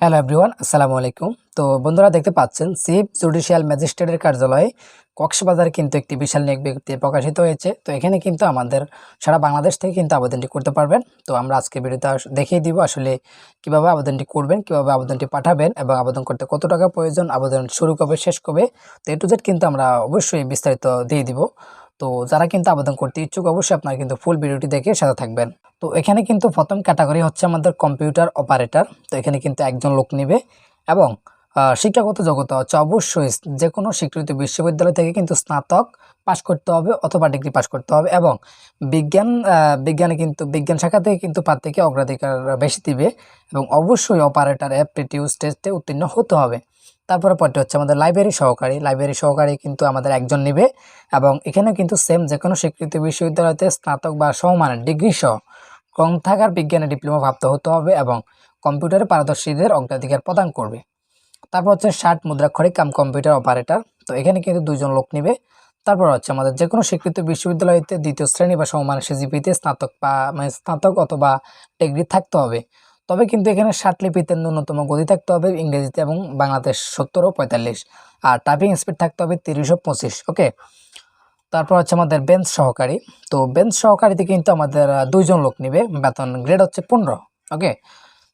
Hello everyone আসসালামু আলাইকুম তো বন্ধুরা দেখতে পাচ্ছেন চিফ জুডিশিয়াল ম্যাজিস্ট্রেটের কার্যালয়ে কক্সবাজার কিন্তু একটি বিশাল নিয়োগ বিজ্ঞপ্তি প্রকাশিত হয়েছে। তো এখানে কিন্তু আমাদের সারা বাংলাদেশ থেকে কিন্তু আবেদনটি করতে পারবেন। তো আমরা আজকে ভিডিওতে দেখিয়ে দিব আসলে কীভাবে আবেদনটি করবেন, কীভাবে আবেদনটি পাঠাবেন এবং আবেদন করতে কত টাকা প্রয়োজন, আবেদন শুরু কবে, শেষ কবে। তো এ টু জেড কিন্তু আমরা অবশ্যই বিস্তারিত দিয়ে দিব। তো যারা কিন্তু আবেদন করতে ইচ্ছুক, অবশ্যই আপনারা কিন্তু ফুল ভিডিওটি দেখে সাথে থাকবেন। তো এখানে কিন্তু প্রথম ক্যাটাগরি হচ্ছে আমাদের কম্পিউটার অপারেটর তো এখানে কিন্তু একজন লোক নেবে এবং শিক্ষাগত যোগ্যতা হচ্ছে অবশ্যই যে কোনো স্বীকৃত বিশ্ববিদ্যালয় থেকে কিন্তু স্নাতক পাশ করতে হবে অথবা ডিগ্রি পাশ করতে হবে এবং বিজ্ঞান বিজ্ঞানে কিন্তু, বিজ্ঞান শাখা থেকে কিন্তু প্রার্থীকে অগ্রাধিকার বেশি দিবে এবং অবশ্যই অপারেটর অ্যাপটিটিউড টেস্টে উত্তীর্ণ হতে হবে। তারপরে পরটি হচ্ছে আমাদের লাইব্রেরি সহকারী। লাইব্রেরি সহকারী কিন্তু আমাদের একজন নেবে এবং এখানে কিন্তু সেম যে কোনো স্বীকৃত বিশ্ববিদ্যালয়তে স্নাতক বা সমমানের ডিগ্রি সহ গ্রন্থাগার বিজ্ঞানে ডিপ্লোমা প্রাপ্ত হতে হবে এবং কম্পিউটারে পারদর্শীদের অগ্রাধিকার প্রদান করবে। তারপর হচ্ছে ষাট মুদ্রাক্ষরিক কাম কম্পিউটার অপারেটর তো এখানে কিন্তু দুজন লোক নেবে। তারপর হচ্ছে আমাদের যে কোনো স্বীকৃত বিশ্ববিদ্যালয়তে দ্বিতীয় শ্রেণি বা সমমানের সিজিপিতে স্নাতক বা মানে স্নাতক অথবা ডিগ্রি থাকতে হবে। তবে কিন্তু এখানে ষাট লিপিতে ন্যূনতম গতি থাকতে হবে ইংরেজিতে এবং বাংলাদেশ সত্তর ও পঁয়তাল্লিশ। আর টাইপিং স্পিড থাকতে হবে তিরিশ পঁচিশ, ওকে? তারপর হচ্ছে আমাদের বেঞ্চ সহকারী। তো বেঞ্চ সহকারীতে কিন্তু আমাদের দুইজন লোক নিবে। বেতন গ্রেড হচ্ছে পনেরো, ওকে?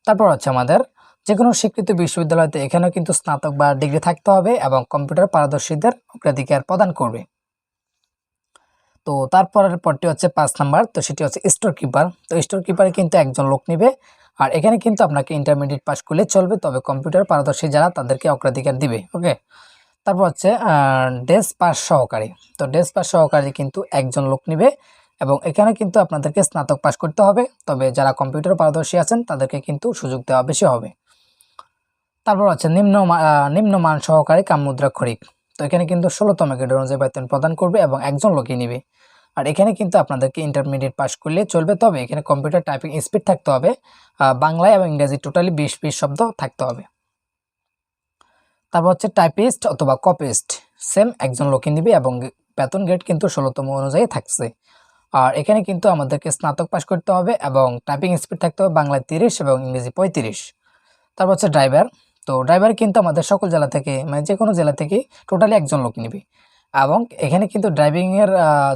তারপর হচ্ছে আমাদের যে কোনো স্বীকৃত বিশ্ববিদ্যালয়তে এখানেও কিন্তু স্নাতক বা ডিগ্রি থাকতে হবে এবং কম্পিউটার পারদর্শীদের অগ্রাধিকার প্রদান করবে। তো তারপরের পরটি হচ্ছে পাঁচ নাম্বার, তো সেটি হচ্ছে স্টোর কিপার তো স্টোর কিপারে কিন্তু একজন লোক নিবে। আর এখানে কিন্তু আপনাকে ইন্টারমিডিয়েট পাস করলে চলবে, তবে কম্পিউটার পারদর্শী যারা তাদেরকে অগ্রাধিকার দিবে ওকে তারপর হচ্ছে ডেস্ক পাস সহকারী। তো ডেস্ক পাস সহকারী কিন্তু একজন লোক নিবে এবং এখানে কিন্তু আপনাদেরকে স্নাতক পাস করতে হবে, তবে যারা কম্পিউটার পারদর্শী আছেন তাদেরকে কিন্তু সুযোগ দেওয়া বেশি হবে। তারপর হচ্ছে নিম্ন নিম্নমান সহকারী কাম মুদ্রা খরিক তো এখানে কিন্তু ষোলোতম গ্রেড অনুযায়ী বেতন প্রদান করবে এবং একজন লোকই নিবে। আর এখানে কিন্তু আপনাদেরকে ইন্টারমিডিয়েট পাস করলে চলবে। তবে এখানে কম্পিউটার টাইপিং স্পিড থাকতে হবে বাংলায় এবং ইংরেজি টোটালি বিশ বিশ শব্দ থাকতে হবে। তারপর হচ্ছে টাইপিস্ট অথবা কপিস্ট সেম একজন লোকই নিবে এবং বেতন গ্রেড কিন্তু ষোলোতম অনুযায়ী থাকছে। আর এখানে কিন্তু আমাদেরকে স্নাতক পাস করতে হবে এবং টাইপিং স্পিড থাকতে হবে বাংলায় তিরিশ এবং ইংরেজি পঁয়ত্রিশ। তারপর হচ্ছে ড্রাইভার তো ড্রাইভার কিন্তু আমাদের সকল জেলা থেকে মানে যে কোনো জেলা থেকে টোটালি একজন লোক নিবে। এবং এখানে কিন্তু ড্রাইভিংয়ের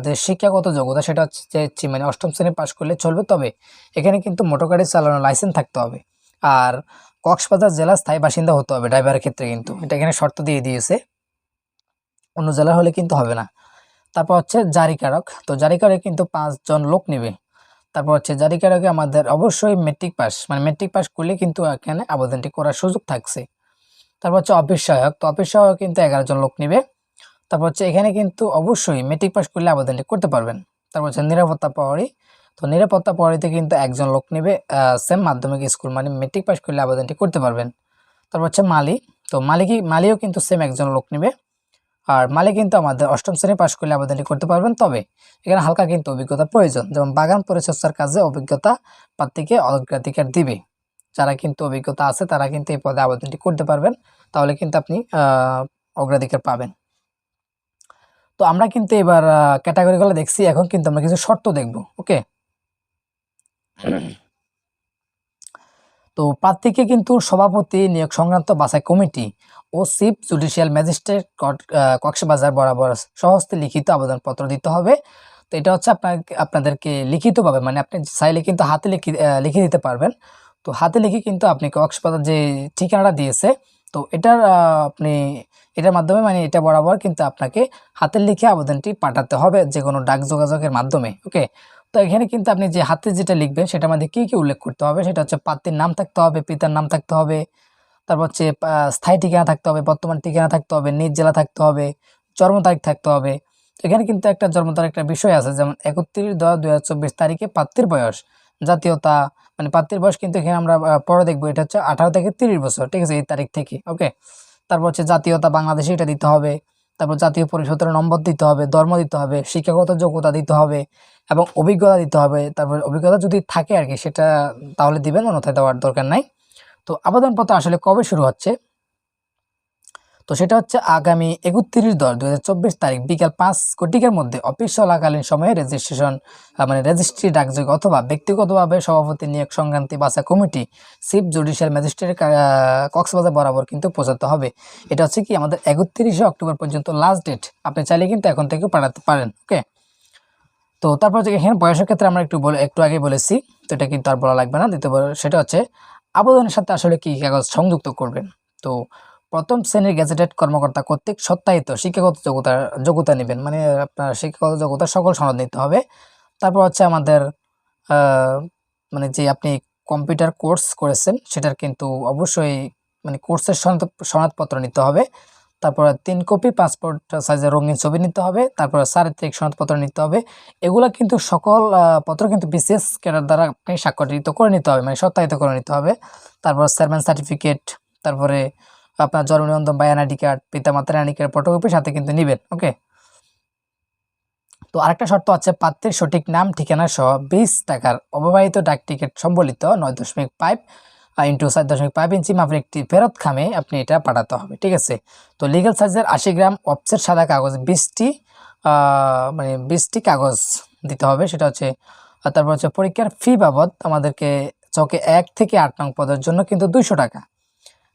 যে শিক্ষাগত যোগ্যতা সেটা হচ্ছে মানে অষ্টম শ্রেণি পাস করলে চলবে। তবে এখানে কিন্তু মোটর গাড়ি চালানোর লাইসেন্স থাকতে হবে। আর কক্সবাজার জেলার স্থায়ী বাসিন্দা হতে হবে ড্রাইভারের ক্ষেত্রে কিন্তু। এটা এখানে শর্ত দিয়ে দিয়েছে। অন্য জেলার হলে কিন্তু হবে না। তারপর হচ্ছে জারিকারক। তো জারিকারকে কিন্তু পাঁচজন লোক নেবে। তারপর হচ্ছে জারিকারকে আমাদের অবশ্যই মেট্রিক পাস মানে মেট্রিক পাস করলে কিন্তু এখানে আবেদনটি করার সুযোগ থাকছে। তারপর হচ্ছে অফিস সহায়ক। তো অফিস সহায়ক কিন্তু এগারো জন লোক নেবে। তারপর হচ্ছে এখানে কিন্তু অবশ্যই মেট্রিক পাস করলে আবেদনটি করতে পারবেন। তারপর হচ্ছে নিরাপত্তা প্রহরী। তো নিরাপত্তা প্রহরীতে কিন্তু একজন লোক নেবে সেম মাধ্যমিক স্কুল মানে মেট্রিক পাস করলে আবেদনটি করতে পারবেন। তারপর হচ্ছে মালি। তো মালিকই মালিও কিন্তু সেম একজন লোক নেবে। আর মালিক কিন্তু আমাদের অষ্টম শ্রেণি পাশ করলে আবেদনটি করতে পারবেন। তবে এখানে হালকা কিন্তু অভিজ্ঞতা প্রয়োজন। যেমন বাগান পরিচর্যার কাজে অভিজ্ঞতা প্রার্থীকে অগ্রাধিকার দিবে। যারা কিন্তু অভিজ্ঞতা আছে, তারা কিন্তু এই পদে আবেদনটি করতে পারবেন। তাহলে কিন্তু আপনি অগ্রাধিকার পাবেন। তো আমরা কিন্তু এবার ক্যাটাগরিগুলো দেখছি, এখন কিন্তু আমরা কিছু শর্ত দেখব ওকে তো প্রার্থীকে কিন্তু সভাপতি নিয়োগ সংক্রান্ত বাছাই কমিটি ও চিফ জুডিশিয়াল ম্যাজিস্ট্রেট কক্সবাজার বরাবর সহস্তে লিখিত আবেদনপত্র দিতে হবে। তো এটা হচ্ছে আপনার, আপনাদেরকে লিখিতভাবে মানে আপনি চাইলে কিন্তু হাতে লিখি লিখে দিতে পারবেন। তো হাতে লিখে কিন্তু আপনি কক্সবাজার যে ঠিকানাটা দিয়েছে তো এটার আপনি এটার মাধ্যমে মানে এটা বরাবর কিন্তু আপনাকে হাতের লিখে আবেদনটি পাঠাতে হবে যে কোনো ডাক যোগাযোগের মাধ্যমে ওকে তো এখানে কিন্তু আপনি যে হাতে যেটা লিখবেন সেটার মধ্যে কী কী উল্লেখ করতে হবে? সেটা হচ্ছে প্রার্থীর নাম থাকতে হবে, পিতার নাম থাকতে হবে, তারপর হচ্ছে স্থায়ী ঠিকানা থাকতে হবে, বর্তমান ঠিকানা থাকতে হবে, নিজ জেলা থাকতে হবে, জন্ম তারিখ থাকতে হবে। এখানে কিন্তু একটা জন্ম তারিখ একটা বিষয় আছে, যেমন একত্রিশ দশ দু তারিখে প্রার্থীর বয়স। জাতীয়তা মানে প্রার্থীর বয়স কিন্তু এখানে আমরা পরে দেখব। এটা হচ্ছে আঠারো থেকে তিরিশ বছর, ঠিক আছে, এই তারিখ থেকে ওকে তারপর হচ্ছে জাতীয়তা, বাংলাদেশে এটা দিতে হবে। তারপর জাতীয় পরিষদের নম্বর দিতে হবে, ধর্ম দিতে হবে, শিক্ষাগত যোগ্যতা দিতে হবে এবং অভিজ্ঞতা দিতে হবে। তারপর অভিজ্ঞতা যদি থাকে আর কি, সেটা তাহলে দিবেন, অন্যথায় দেওয়ার দরকার নাই। তো আবেদনপত্র আসলে কবে শুরু হচ্ছে? তো সেটা হচ্ছে আগামী একত্রিশ দশ দু তারিখ বিকাল পাঁচ কোটিকের মধ্যে অফিস চলাকালীন সময়ে রেজিস্ট্রেশন মানে রেজিস্ট্রি ডাকযোগে অথবা ব্যক্তিগতভাবে সভাপতি নিয়োগ সংক্রান্তি বাসা committee chief judicial magistrate Cox's Bazar বরাবর কিন্তু পৌঁছাতে হবে। এটা হচ্ছে কি আমাদের একত্রিশে অক্টোবর পর্যন্ত লাস্ট ডেট আপনি চাইলে কিন্তু এখন থেকে পাঠাতে পারেন ওকে তো তারপর এখানে বয়সের ক্ষেত্রে আমরা একটু বলে, একটু আগে বলেছি, তো এটা কিন্তু আর বলা লাগবে না। দ্বিতীয় সেটা হচ্ছে আবেদনের সাথে আসলে কি কাগজ সংযুক্ত করবেন? তো প্রথম শ্রেণির গ্যাজেটেড কর্মকর্তা কর্তৃক সত্যায়িত শিক্ষাগত যোগ্যতা যোগ্যতা নেবেন। মানে আপনার শিক্ষাগত যোগ্যতা সকল সনদ নিতে হবে। তারপর হচ্ছে আমাদের মানে যে আপনি কম্পিউটার কোর্স করেছেন, সেটার কিন্তু অবশ্যই মানে কোর্সের সনদ, সনদপত্র নিতে হবে। তারপর তিন কপি, পাসপোর্ট সাইজের রঙিন ছবি নিতে হবে। তারপর চারিত্রিক সনদপত্র নিতে হবে। এগুলো কিন্তু সকল পত্র কিন্তু বিশেষ ক্যাডার দ্বারা আপনি স্বাক্ষরিত করে নিতে হবে মানে সত্যায়িত করে নিতে হবে। তারপর চেয়ারম্যান সার্টিফিকেট, তারপরে আপনার জন্ম নিবন্ধন বা এনআইডি কার্ড, পিতামাতার এনআইডি কার্ড ফটোকপি সাথে কিন্তু নেবেন ওকে তো আরেকটা শর্ত আছে, পাত্রের সঠিক নাম, ঠিকানা সহ বিশ টাকার অববাহিত ডাক টিকিট সম্বলিত নয় দশমিক ফাইভ ইন্টু সাত দশমিক ফাইভ ইঞ্চি মাপের একটি ফেরত খামে আপনি এটা পাঠাতে হবে, ঠিক আছে? তো লিগ্যাল সাইজের আশি গ্রাম অফসেট সাদা কাগজ বিশটি মানে বিশটি কাগজ দিতে হবে, সেটা হচ্ছে তারপর হচ্ছে পরীক্ষার ফি বাবদ আমাদেরকে চকে এক থেকে আট নং পদের জন্য কিন্তু দুশো টাকা।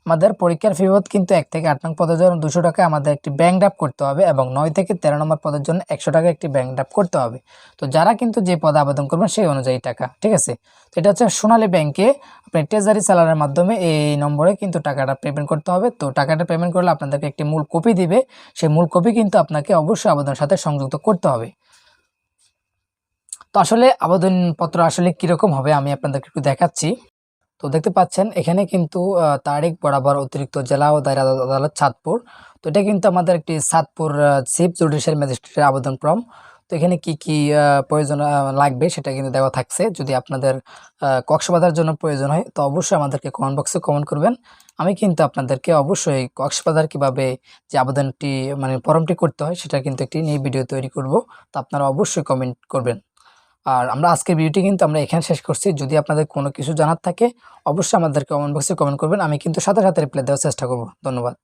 আমাদের পরীক্ষার ফি কিন্তু এক থেকে আট নং পদের জন্য দুশো টাকা আমাদের একটি ব্যাংক ড্রাফ করতে হবে এবং নয় থেকে তেরো নম্বর পদের জন্য একশো টাকা একটি ব্যাংক ড্রাফ করতে হবে। তো যারা কিন্তু যে পদে আবেদন করবেন সেই অনুযায়ী টাকা, ঠিক আছে? তো এটা হচ্ছে সোনালী ব্যাংকে আপনি ট্রেজারি চালানোর মাধ্যমে এই নম্বরে কিন্তু টাকাটা পেমেন্ট করতে হবে। তো টাকাটা পেমেন্ট করলে আপনাদেরকে একটি মূল কপি দিবে। সেই মূল কপি কিন্তু আপনাকে অবশ্যই আবেদনের সাথে সংযুক্ত করতে হবে। তো আসলে আবেদনপত্র আসলে কীরকম হবে আমি আপনাদেরকে একটু দেখাচ্ছি। তো দেখতে পাচ্ছেন, এখানে কিন্তু তারিখ বরাবর অতিরিক্ত জেলা ও দায়রা আদালত- চাঁদপুর। তো এটা কিন্তু আমাদের একটি চাঁদপুর চিফ জুডিশিয়াল ম্যাজিস্ট্রেটের আবেদন ফর্ম তো এখানে কি কি প্রয়োজন লাগবে সেটা কিন্তু দেওয়া থাকছে। যদি আপনাদের কক্সবাজার জন্য প্রয়োজন হয়, তো অবশ্যই আমাদেরকে কমেন্ট বক্সে কমেন্ট করবেন। আমি কিন্তু আপনাদেরকে অবশ্যই কক্সবাজার কীভাবে যে আবেদনটি মানে ফর্মটি করতে হয় সেটা কিন্তু একটি নিয়ে ভিডিও তৈরি করব। তো আপনারা অবশ্যই কমেন্ট করবেন। আর আমরা আজকের ভিডিওটি কিন্তু আমরা এখানে শেষ করছি। যদি আপনাদের কোনো কিছু জানার থাকে, অবশ্যই আমাদের কমেন্ট বক্সে কমেন্ট করবেন। আমি কিন্তু সাথে সাথে রিপ্লাই দেওয়ার চেষ্টা করব। ধন্যবাদ।